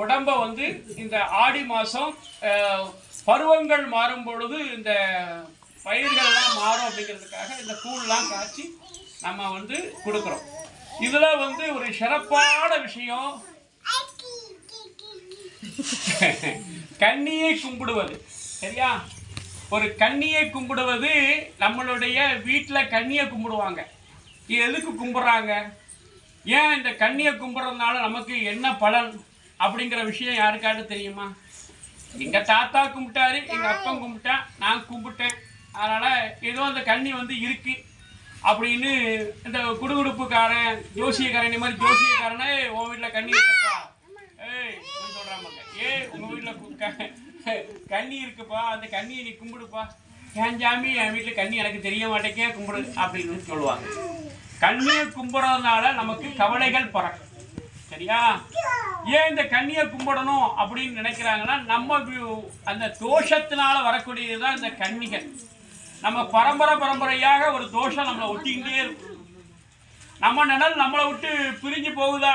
உடம்ப வந்து இந்த ஆடி மாதம் பருவங்கள் மாறும் பொழுது இந்த பயிர்கள்லாம் மாறும் அப்படிங்கிறதுக்காக இந்த கூழ்லாம் காய்ச்சி நம்ம வந்து கொடுக்குறோம். இதில் வந்து ஒரு சிறப்பான விஷயம். கண்ணியை கும்பிடுவது. சரியா? ஒரு கண்ணியை கும்பிடுவது நம்மளுடைய வீட்டில் கண்ணியை கும்பிடுவாங்க. எதுக்கு கும்பிட்றாங்க? ஏன் இந்த கண்ணியை கும்பிட்றதுனால நமக்கு என்ன பலன்? அப்படிங்கிற விஷயம் யாருக்காவது தெரியுமா? எங்கள் தாத்தா கும்பிட்டாரு எங்கள் அப்பன் கும்பிட்டா நான் கும்பிட்டேன். அதனால் ஏதோ அந்த கண்ணி வந்து இருக்கு அப்படின்னு இந்த குடுகுடுப்புக்காரன் ஜோசியக்காரன் இந்த மாதிரி ஜோசியக்காரனே உன் வீட்டில் கண்ணி இருக்கப்பா. ஏய் அப்படின்னு ஏ உங்க ஏய் வீட்டில் கண்ணி இருக்குப்பா. அந்த கண்ணியை நீ கும்பிடுப்பா. என் ஜாமி என் வீட்டில் கண்ணி எனக்கு தெரிய மாட்டேங்க கும்பிடு அப்படின்னு சொல்லுவாங்க. கண்ணியை கும்பிட்றதுனால நமக்கு கவலைகள் பறக்கும். சரியா? ஏன் இந்த கண்ணியை கும்பிடணும் அப்படின்னு நினைக்கிறாங்கன்னா நம்ம அந்த தோஷத்தினால வரக்கூடியதுதான் இந்த கன்னிகள் நம்ம பரம்பரை பரம்பரையாக ஒரு தோஷம் நம்மளை ஒட்டிக்கிட்டே இருக்கும். நம்ம நிழல் நம்மளை விட்டு பிரிஞ்சு போகுதா?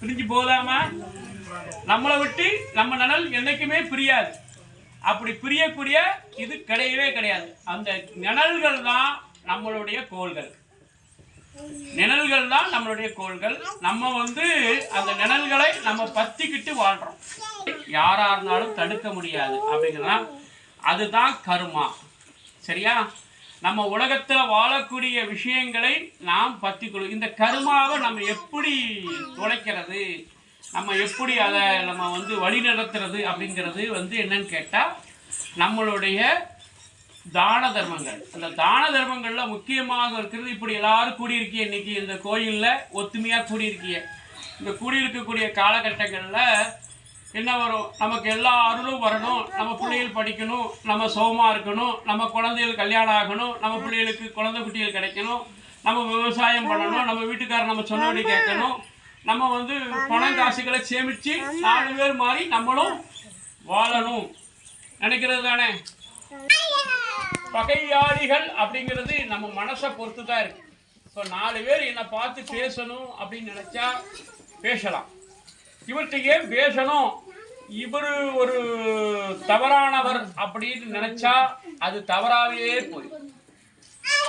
பிரிஞ்சு போகுதாமா நம்மளை விட்டு நம்ம நிழல் என்றைக்குமே பிரியாது. அப்படி பிரியக்கூடிய இது கிடையவே கிடையாது. அந்த நிழல்கள் தான் நம்மளுடைய கோள்கள். நிழல்கள் தான் நம்மளுடைய கோள்கள். நம்ம வந்து அந்த நிழல்களை நம்ம பத்திக்கிட்டு வாழ்றோம். யாரா இருந்தாலும் தடுக்க முடியாது அப்படிங்கிறதா அதுதான் கருமா. சரியா? நம்ம உலகத்தில் வாழக்கூடிய விஷயங்களை நாம் பத்திக்கொள்ளும். இந்த கருமாவை நம்ம எப்படி துளைக்கிறது? நம்ம எப்படி அதை நம்ம வந்து வழி நடத்துறது அப்படிங்கிறது வந்து என்னன்னு கேட்டால் நம்மளுடைய தான தர்மங்கள். அந்த தான தர்மங்கள்ல முக்கியமாக இருக்கிறது இப்படி எல்லாரும் கூடியிருக்கிய இன்னைக்கு இந்த கோயில்ல ஒத்துமையா கூடியிருக்கிய. இந்த கூடியிருக்கக்கூடிய காலகட்டங்கள்ல என்ன வரும்? நமக்கு எல்லா அருளும் வரணும். நம்ம பிள்ளைகள் படிக்கணும். நம்ம சுகமா இருக்கணும். நம்ம குழந்தைகள் கல்யாணம் ஆகணும். நம்ம பிள்ளைகளுக்கு குழந்தை குட்டிகள் கிடைக்கணும். நம்ம விவசாயம் பண்ணணும். நம்ம வீட்டுக்காரர் நம்ம சொன்னபடி கேட்கணும். நம்ம வந்து பணம் காசுகளை சேமிச்சு நாலு பேர் மாதிரி நம்மளும் வாழணும். நினைக்கிறது தானே? பகையாளிகள் அப்படிங்கிறது நம்ம மனசை பொறுத்து தான் இருக்கு. இப்போ நாலு பேர் என்னை பார்த்து பேசணும் அப்படின்னு நினச்சா பேசலாம். இவர்கிட்ட ஏன் பேசணும்? இவர் ஒரு தவறானவர் அப்படின்னு நினைச்சா அது தவறாவே போயிடும்.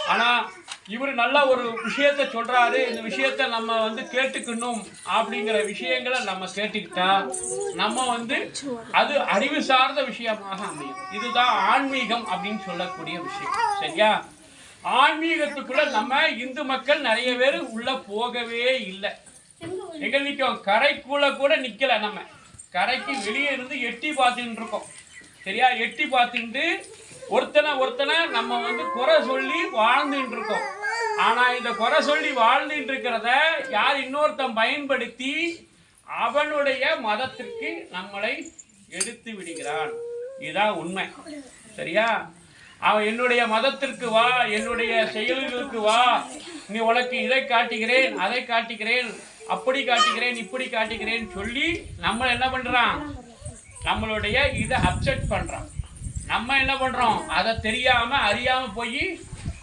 ஆனா இவர் நல்ல ஒரு விஷயத்த சொல்றாரு இந்த விஷயத்த நம்ம வந்து கேட்டுக்கணும் அப்படிங்கிற விஷயங்களை நம்ம கேட்டுக்கிட்டா நம்ம வந்து அது அறிவு சார்ந்த விஷயமாக அமையும். இதுதான் ஆன்மீகம் அப்படின்னு சொல்லக்கூடிய விஷயம். சரியா? ஆன்மீகத்துக்குள்ள நம்ம இந்து மக்கள் நிறைய பேர் உள்ள போகவே இல்லை. எங்க நிற்கும் கரைக்குள்ள கூட நிக்கல நம்ம. கரைக்கு வெளியே இருந்து எட்டி பார்த்துட்டு இருக்கோம். சரியா? எட்டி பார்த்துட்டு ஒருத்தனை ஒருத்தனை நம்ம வந்து குறை சொல்லி வாழ்ந்துட்டு இருக்கோம். ஆனா இந்த குறை சொல்லி வாழ்ந்துட்டு இருக்கிறத யார் இன்னொருத்தன் பயன்படுத்தி அவனுடைய மதத்திற்கு நம்மளை எடுத்து விடுகிறான். இதுதான் உண்மை. சரியா? அவன் என்னுடைய மதத்திற்கு வா என்னுடைய செயல்களுக்கு வா. நீ உனக்கு இதை காட்டுகிறேன் அதை காட்டுகிறேன் அப்படி காட்டுகிறேன் இப்படி காட்டுகிறேன் சொல்லி நம்ம என்ன பண்றான்? நம்மளுடைய இதை அப்செட் பண்றான். நம்ம என்ன பண்றோம்? அதை தெரியாம அறியாம போய்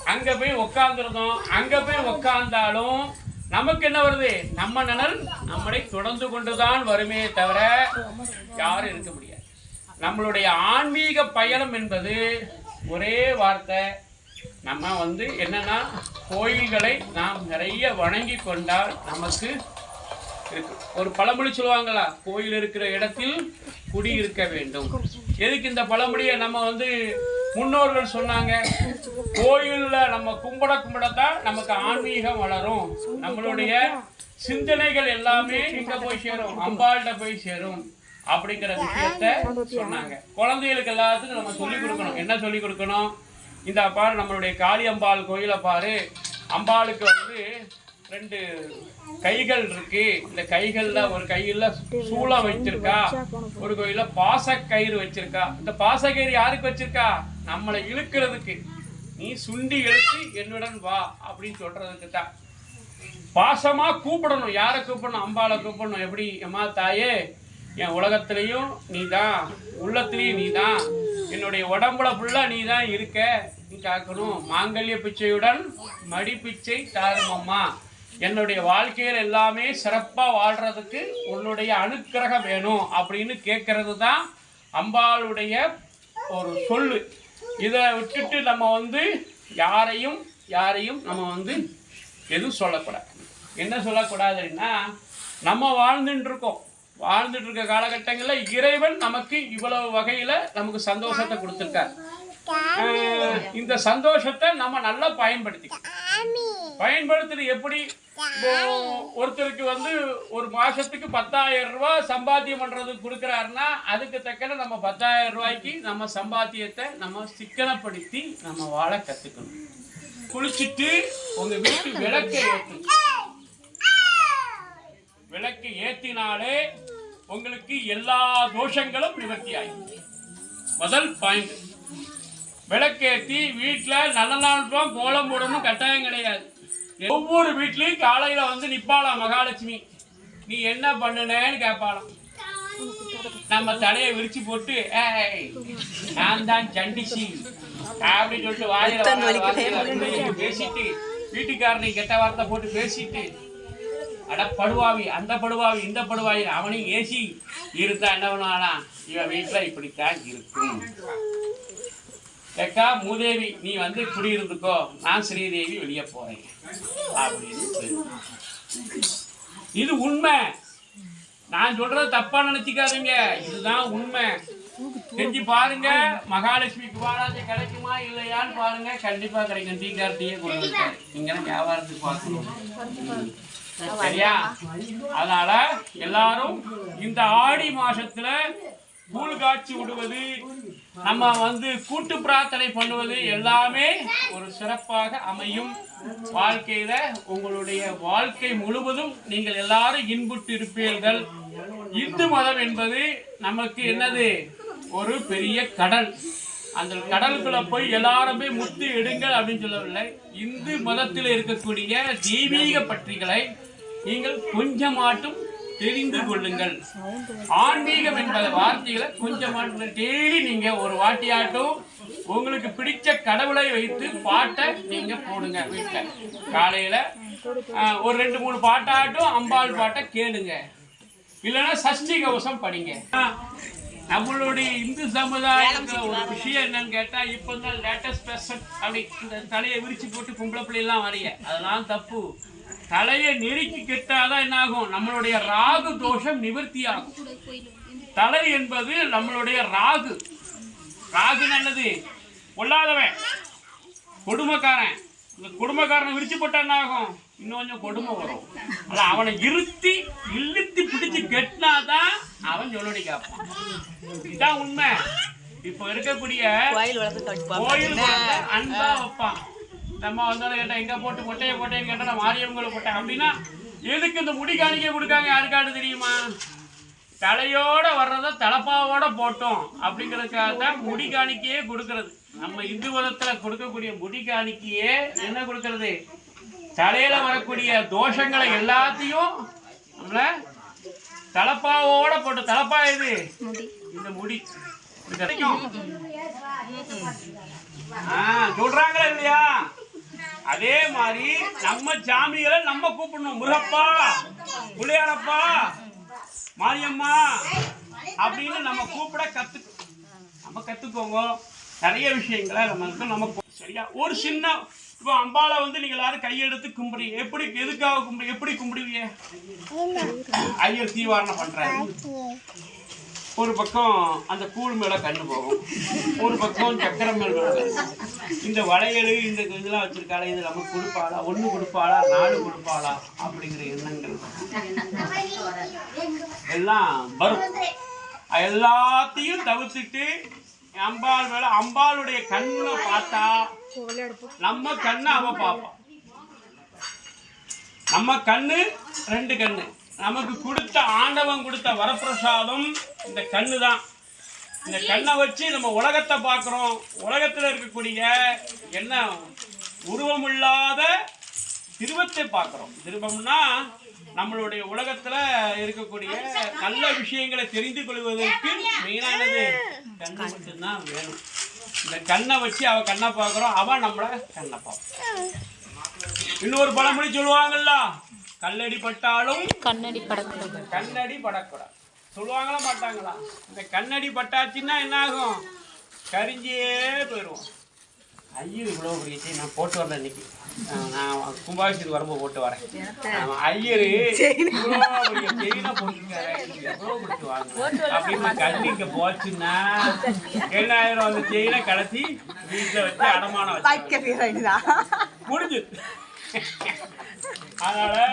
அங்க போய் உட்காந்துருந்தோம் அங்க போய் உக்காந்தாலும் நமக்கு என்ன வருது? நம்ம நிழல் நம்மளை தொடர்ந்து கொண்டுதான் வருமே தவிர யாரும் இருக்க முடியாது. நம்மளுடைய ஆன்மீக பயணம் என்பது ஒரே வார்த்தை. நம்ம வந்து என்னன்னா கோயில்களை நாம் நிறைய வணங்கி கொண்டால் நமக்கு இருக்கு ஒரு பழமொழி சொல்லுவாங்களா? கோயில் இருக்கிற இடத்தில் குடி இருக்க வேண்டும். எதுக்கு இந்த பழமொழியை நம்ம வந்து முன்னோர்கள் சொன்னாங்க? கோயிலில் நம்ம கும்பிட கும்பிடத்தான் நமக்கு ஆன்மீகம் வளரும். நம்மளுடைய சிந்தனைகள் எல்லாமே எங்க போய் சேரும். அம்பாள்கிட்ட போய் சேரும். அப்படிங்கிற விஷயத்த சொன்னாங்க. குழந்தைகளுக்கு எல்லாத்துக்கும் நம்ம சொல்லிக் கொடுக்கணும். என்ன சொல்லிக் கொடுக்கணும்? இந்த பாரு நம்மளுடைய காளி அம்பாள் கோயிலை பாரு. அம்பாளுக்கு வந்து ரெண்டு கைகள் இருக்கு இந்த கைகள்ல ஒரு கையில சூளம் வச்சிருக்கா. ஒரு கோயில பாசக்கயிறு வச்சிருக்கா. இந்த பாசக்கயிறு யாருக்கு வச்சிருக்கா? நம்மளை இழுக்கிறதுக்கு. நீ சுண்டி இழுத்து என்னுடன் வா அப்படின்னு சொல்றதுக்கு தான். பாசமா கூப்பிடணும். யாரை கூப்பிடணும்? அம்பாளை கூப்பிடணும். எப்படி? எம்மா தாயே என் உலகத்திலையும் நீ தான் உள்ளத்திலையும் நீ தான் என்னுடைய உடம்புல ஃபுல்லா நீ தான் இருக்க. நீ காக்கணும். மாங்கல்ய பிச்சையுடன் மடி பிச்சை தாருமம்மா. என்னுடைய வாழ்க்கையில் எல்லாமே சிறப்பாக வாழ்கிறதுக்கு உன்னுடைய அனுக்கிரகம் வேணும் அப்படின்னு கேட்கறது தான் அம்பாளுடைய ஒரு சொல்லு. இதை விட்டுட்டு நம்ம வந்து யாரையும் யாரையும் நம்ம வந்து எதுவும் சொல்லக்கூடாது. என்ன சொல்லக்கூடாதுன்னா நம்ம வாழ்ந்துட்டுருக்கோம். வாழ்ந்துட்டு இருக்க காலகட்டங்களில் இறைவன் நமக்கு இவ்வளவு வகையில் நமக்கு சந்தோஷத்தை கொடுத்துருக்கார். இந்த சந்தோஷத்தை நம்ம நல்லா பயன்படுத்திக்கணும். பயன்படுத்துறது எப்படி? ஒருத்தருக்கு வந்து ஒரு மாசத்துக்கு பத்தாயிரம் ரூபாய் சம்பாத்தியம் பண்றதுக்கு கொடுக்குறாருன்னா அதுக்கு தக்கன நம்ம பத்தாயிரம் ரூபாய்க்கு நம்ம சம்பாத்தியத்தை நம்ம சிக்கனப்படுத்தி நம்ம வாழ கத்துக்கணும். குளிச்சுட்டு உங்க வீட்டு விளக்கை ஏற்றுங்க விளக்கு ஏத்தினாலே உங்களுக்கு எல்லா தோஷங்களும் நிவர்த்தி ஆகும் முதல் பாயிண்ட் விளக்கேத்தி வீட்டில் நல்ல நாள் தான் கோலம் போடணும் கட்டாயம் கிடையாது. ஒவ்வொரு வீட்லயும் காலையில வந்து நிப்பாளாம் மகாலட்சுமி. நீ என்ன பண்ணுனேன்னு கேட்பாளாம் நம்ம தலையை விரிச்சு போட்டு நான் தான் சண்டிசி. அப்படின்னு சொல்லிட்டு வாயில பேசிட்டு வீட்டுக்காரனை கெட்ட வார்த்தை போட்டு பேசிட்டு அட படுவாவி அந்த படுவாவி இந்த படுவாவி அவனையும் ஏசி இருந்தா என்ன பண்ணுவானா? இவன் வீட்டுல இப்படித்தான் இருக்கும். ஏக்கா மூதேவி நீ வந்து குடியிருந்துக்கோ நான் ஸ்ரீதேவி வெளியே போறேன். அப்படின்னு இது உண்மை. நான் சொல்றது தப்பா நினைச்சுக்காதீங்க. இதுதான் உண்மை. செஞ்சு பாருங்க. மகாலட்சுமி குமாராஜ கிடைக்குமா இல்லையான்னு பாருங்க. கண்டிப்பா கிடைக்கும். டீ கார்டியே கொண்டு வந்துட்டாரு. நீங்க வியாபாரத்துக்கு பார்க்கணும். சரியா? அதனால எல்லாரும் இந்த ஆடி மாசத்துல கூழ் காய்ச்சி விடுவது நம்ம வந்து கூட்டு பிரார்த்தனை பண்ணுவது எல்லாமே ஒரு சிறப்பாக அமையும். வாழ்க்கையில உங்களுடைய வாழ்க்கை முழுவதும் நீங்கள் எல்லாரும் இன்புட்டு இருப்பீர்கள். இந்து மதம் என்பது நமக்கு என்னது? ஒரு பெரிய கடல். அந்த கடலுக்குள்ள போய் எல்லாருமே முத்து எடுங்கள் அப்படின்னு சொல்லவில்லை. இந்து மதத்தில் இருக்கக்கூடிய தெய்வீக பற்றிகளை நீங்கள் கொஞ்சமாட்டும் தெரிந்து கொள்ளுங்கள். ஆன்மீகம் என்பத வார்த்தைகளை கொஞ்சமாட்டும் டெய்லி நீங்க ஒரு வாட்டியாட்டும் உங்களுக்கு பிடிச்ச கடவுளை வைத்து பாட்டை நீங்க போடுங்க வீட்டில் காலையில ஒரு ரெண்டு மூணு பாட்டாட்டும் அம்பாள் பாட்டை கேளுங்க. இல்லைன்னா சஷ்டி கவசம் படிங்க. நம்மளுடைய இந்து சமுதாயத்துல ஒரு விஷயம் என்னன்னு கேட்டா இப்போ தான் லேட்டஸ்ட் ஃபேஷன் அப்படி இந்த தலையை விரிச்சு போட்டு பொம்பளை பிள்ளைலாம் வரைய அதெல்லாம் தப்பு. தலையை நெருக்கி கெட்டாதான் என்ன ஆகும் நம்மளுடைய ராகு தோஷம் நிவர்த்தி ஆகும் தலை என்பது நம்மளுடைய ராகு. ராகு நல்லது. கொள்ளாதவன் கொடுமைக்காரன். இந்த கொடுமைக்காரனை விரிச்சு போட்டா என்ன ஆகும் இன்னும் கொஞ்சம் கொடுமை வரும். ஆனா அவனை இருத்தி இழுத்தி பிடிச்சு கெட்டினாதான் அவன் சொல்லடி கேட்பான் இதுதான் உண்மை. இப்போ இருக்கக்கூடிய கோயில் அன்பா வைப்பான். நம்ம வந்தோட கேட்டால் எங்கே போட்டு மொட்டையை போட்டேன்னு கேட்டால் நான் மாரியவங்களை போட்டேன். அப்படின்னா எதுக்கு இந்த முடி காணிக்க கொடுக்காங்க? யாருக்காடு தெரியுமா? தலையோட வர்றத தலப்பாவோட போட்டோம். அப்படிங்கிறதுக்காக தான் முடி காணிக்கையே கொடுக்கறது. நம்ம இந்து மதத்தில் கொடுக்கக்கூடிய முடி காணிக்கையே என்ன கொடுக்கறது? தலையில வரக்கூடிய தோஷங்களை எல்லாத்தையும் நம்மள தலப்பாவோட போட்டு தலப்பா இது இந்த முடி. கிடைக்கும். ஆ, சொல்றாங்களா இல்லையா? அதே மாதிரி நம்ம சாமிகளை நம்ம கூப்பிடணும். முருகப்பா புளியாரப்பா மாரியம்மா அப்படின்னு நம்ம கூப்பிட கத்து நம்ம கத்துக்கோங்க. நிறைய விஷயங்களை நம்ம நம்ம சரியா? ஒரு சின்ன இப்போ அம்பாளை வந்து நீங்க எல்லாரும் கையெடுத்து கும்பிடுங்க எப்படி எதுக்காக கும்பிடு எப்படி கும்பிடுவீங்க? ஐயர் தீவாரணம் பண்றாரு. ஒரு பக்கம் அந்த கூழ் மேல கண்ணு போகும். ஒரு பக்கம் சக்கரம் மேல இந்த வளையல் இந்த இதெல்லாம் வச்சிருக்காளே இது நமக்கு கொடுப்பாளா? ஒன்று கொடுப்பாளா? நாலு கொடுப்பாளா? அப்படிங்கிற எண்ணங்கள். எல்லாம் வரும். எல்லாத்தையும் தவிர்த்துட்டு அம்பாள் மேல அம்பாளுடைய கண்ணை பார்த்தா நம்ம கண்ணை அவ பார்ப்பான் நம்ம கண்ணு ரெண்டு கண்ணு. நமக்கு கொடுத்த ஆண்டவன் கொடுத்த வரப்பிரசாதம் இந்த கண்ணு தான் இந்த கண்ணை வச்சு நம்ம உலகத்தை பார்க்குறோம். உலகத்தில் இருக்கக்கூடிய என்ன? உருவமில்லாத திருவத்தை பார்க்குறோம். திருவம்னா நம்மளுடைய உலகத்துல இருக்கக்கூடிய நல்ல விஷயங்களை தெரிந்து கொள்வதற்கு மெயினானது கண்ணு மட்டும்தான் வேணும். இந்த கண்ணை வச்சு அவ கண்ணை பார்க்குறோம். அவன் நம்மள கண்ணை பார்ப்பான் இன்னொரு பழமொழி சொல்லுவாங்கல்ல கல்லடி பட்டாலும் கண்ணடி படக்கூடாது. கண்ணடி படக்கூடாது. சொல்லுவாங்களா மாட்டாங்களா? இந்த கண்ணடி பட்டாச்சுன்னா என்ன ஆகும் கரிஞ்சே போயிடுவோம் ஐயர் இவ்வளோ பெரிய நான் போட்டு வரல இன்னைக்கு. நான் கும்பாபிஷேகத்துக்கு வரும்போது போட்டு வரேன். ஐயரு செயினை? போட்டுருக்காரு. எவ்வளோ கொடுத்து வாங்க அப்படின்னு கண்ணு இங்க போச்சுன்னா என்ன ஆயிரம் அந்த செயினை கலத்தி வீட்டில் வச்சு அடமானம் முடிஞ்சு. அதனால